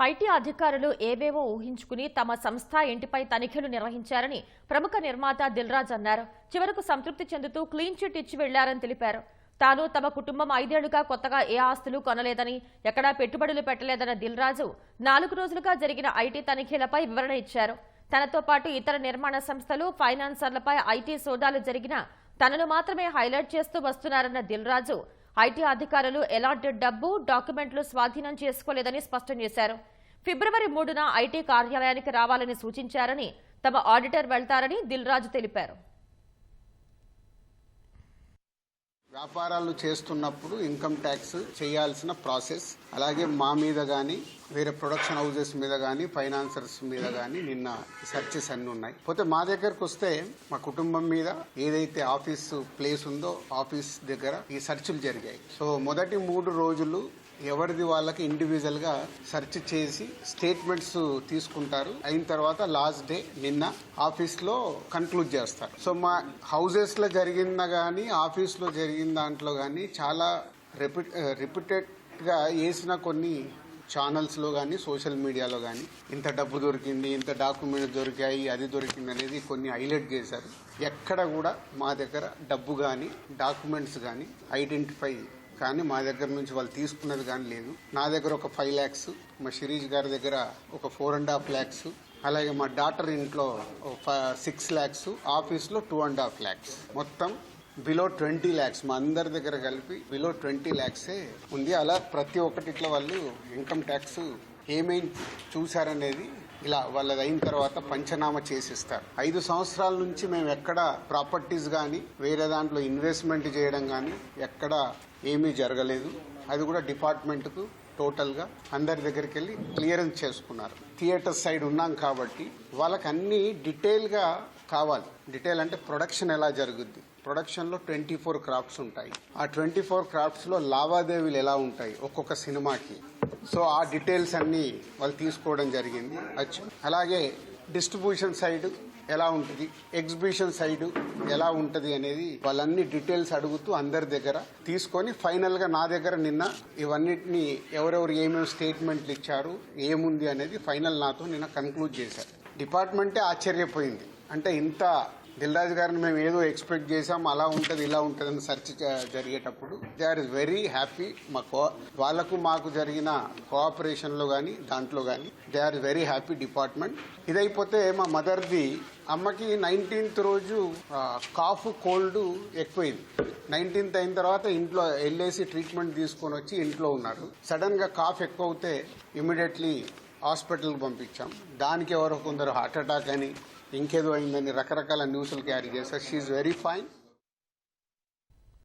IT అధికారులు ఏవేవో ఊహించుకుని తమ సంస్థ ఇంటిపై తనిఖీలు నిర్వహించారని ప్రముఖ నిర్మాత దిల్రాజ్ అన్నారు. చివరకు సంతృప్తి చెందుతూ క్లీన్ చిట్ ఇచ్చి వెళ్ళారని తెలిపారు. తాను తమ కుటుంబం ఐదేళ్ళుగా కొత్తగా ఏ ఆస్తులు కొనలేదని ఎక్కడా పెట్టుబడులు పెట్టలేదన్న దిల్రాజు నాలుగు రోజులుగా జరిగిన ఐటీ తనిఖీలపై వివరణ ఇచ్చారు. తనతో పాటు ఇతర నిర్మాణ సంస్థలు ఫైనాన్సర్లపై ఐటీ సోదాలు జరిగిన తనను మాత్రమే హైలైట్ చేస్తూ వస్తున్నారన్న దిల్రాజు ఐటీ అధికారులు ఎలాంటి డబ్బు డాక్యుమెంట్లు స్వాధీనం చేసుకోలేదని స్పష్టం చేశారు. ఫిబ్రవరి మూడున ఐటీ కార్యాలయానికి రావాలని సూచించారని తమ ఆడిటర్ వెళ్తారని దిల్రాజు తెలిపారు. వ్యాపారాలు చేస్తున్నప్పుడు ఇన్కమ్ ట్యాక్స్ చేయాల్సిన ప్రాసెస్. అలాగే మా మీద కానీ వేరే ప్రొడక్షన్ హౌసెస్ మీద కానీ ఫైనాన్సర్స్ మీద కానీ నిన్న సెర్చెస్ అన్ని ఉన్నాయి. పోతే మా దగ్గరకు వస్తే మా కుటుంబం మీద ఏదైతే ఆఫీస్ ప్లేస్ ఉందో ఆఫీస్ దగ్గర ఈ సెర్చ్లు జరిగాయి. సో మొదటి మూడు రోజులు ఎవరిది వాళ్ళకి ఇండివిజువల్గా సెర్చ్ చేసి స్టేట్మెంట్స్ తీసుకుంటారు. అయిన తర్వాత లాస్ట్ డే నిన్న ఆఫీస్లో కన్క్లూడ్ చేస్తారు. సో మా హౌసెస్లో జరిగిందా కానీ ఆఫీస్లో జరిగిన దాంట్లో కానీ చాలా రిపీట్ రిపీటెడ్ uh, గా వేసిన కొన్ని ఛానల్స్లో కానీ సోషల్ మీడియాలో కానీ ఇంత డబ్బు దొరికింది ఇంత డాక్యుమెంట్స్ దొరికాయి అది దొరికింది అనేది కొన్ని హైలైట్ చేశారు. ఎక్కడ కూడా మా దగ్గర డబ్బు కానీ డాక్యుమెంట్స్ కానీ ఐడెంటిఫై కానీ మా దగ్గర నుంచి వాళ్ళు తీసుకున్నది కానీ లేదు. నా దగ్గర ఒక ఫైవ్ ల్యాక్స్ మా శిరీష్ గారి దగ్గర ఒక ఫోర్ అండ్ హాఫ్ ల్యాక్స్ అలాగే మా డాటర్ ఇంట్లో సిక్స్ ల్యాక్స్ ఆఫీస్లో టూ అండ్ హాఫ్ ల్యాక్స్ మొత్తం బిలో ట్వంటీ ల్యాక్స్ మా అందరి దగ్గర కలిపి బిలో ట్వంటీ ల్యాక్సే ఉంది. అలా ప్రతి ఒక్కటి ఇట్లా వాళ్ళు ఇన్కమ్ ట్యాక్స్ ఏమేమి చూశారనేది ఇలా వాళ్ళది అయిన తర్వాత పంచనామా చేసిస్తారు. ఐదు సంవత్సరాల నుంచి మేము ఎక్కడ ప్రాపర్టీస్ కానీ వేరే దాంట్లో ఇన్వెస్ట్మెంట్ చేయడం కానీ ఎక్కడ ఏమీ జరగలేదు. అది కూడా డిపార్ట్మెంట్కు టోటల్గా అందరి దగ్గరికి వెళ్ళి క్లియరెన్స్ చేసుకున్నారు. థియేటర్ సైడ్ ఉన్నాం కాబట్టి వాళ్ళకి అన్ని డీటెయిల్గా కావాలి. డీటెయిల్ అంటే ప్రొడక్షన్ ఎలా జరుగుద్ది? ప్రొడక్షన్లో ట్వంటీ ఫోర్ క్రాఫ్ట్స్ ఉంటాయి. ఆ ట్వంటీ ఫోర్ క్రాఫ్ట్స్లో లావాదేవీలు ఎలా ఉంటాయి? ఒక్కొక్క సినిమాకి. సో ఆ డీటెయిల్స్ అన్నీ వాళ్ళు తీసుకోవడం జరిగింది. అలాగే డిస్ట్రిబ్యూషన్ సైడ్ ఎలా ఉంటుంది? ఎగ్జిబిషన్ సైడ్ ఎలా ఉంటుంది అనేది వాళ్ళన్ని డీటెయిల్స్ అడుగుతూ అందరి దగ్గర తీసుకొని ఫైనల్గా నా దగ్గర నిన్న ఇవన్నిటిని ఎవరెవరు ఏమేమి స్టేట్మెంట్లు ఇచ్చారు ఏముంది అనేది ఫైనల్ నాతో నిన్న కన్క్లూడ్ చేశారు. డిపార్ట్మెంటే ఆశ్చర్యపోయింది. అంటే ఇంత దిల్రాజ్ గారిని మేము ఏదో ఎక్స్పెక్ట్ చేసాం అలా ఉంటుంది ఇలా ఉంటుంది అని సెర్చ్ జరిగేటప్పుడు దే ఆర్ వెరీ హ్యాపీ మా కో వాళ్ళకు మాకు జరిగిన కోఆపరేషన్లో కానీ దాంట్లో కానీ they are very happy department. ఇదైపోతే మా మదర్ది అమ్మకి నైన్టీన్త్ రోజు కాఫ్ కోల్డ్ ఎక్కువైంది. నైన్టీన్త్ అయిన తర్వాత ఇంట్లో వెళ్ళేసి ట్రీట్మెంట్ తీసుకొని వచ్చి ఇంట్లో ఉన్నారు. సడన్గా కాఫ్ ఎక్కువ అవుతే ఇమీడియట్లీ హాస్పిటల్కి పంపించాం. దానికి ఎవరో కొందరు హార్ట్ అటాక్ అని ఇంకేదో అయిందని రకరకాల న్యూస్లు క్యారీ చేస్తారు షీఈ్ వెరీ ఫైన్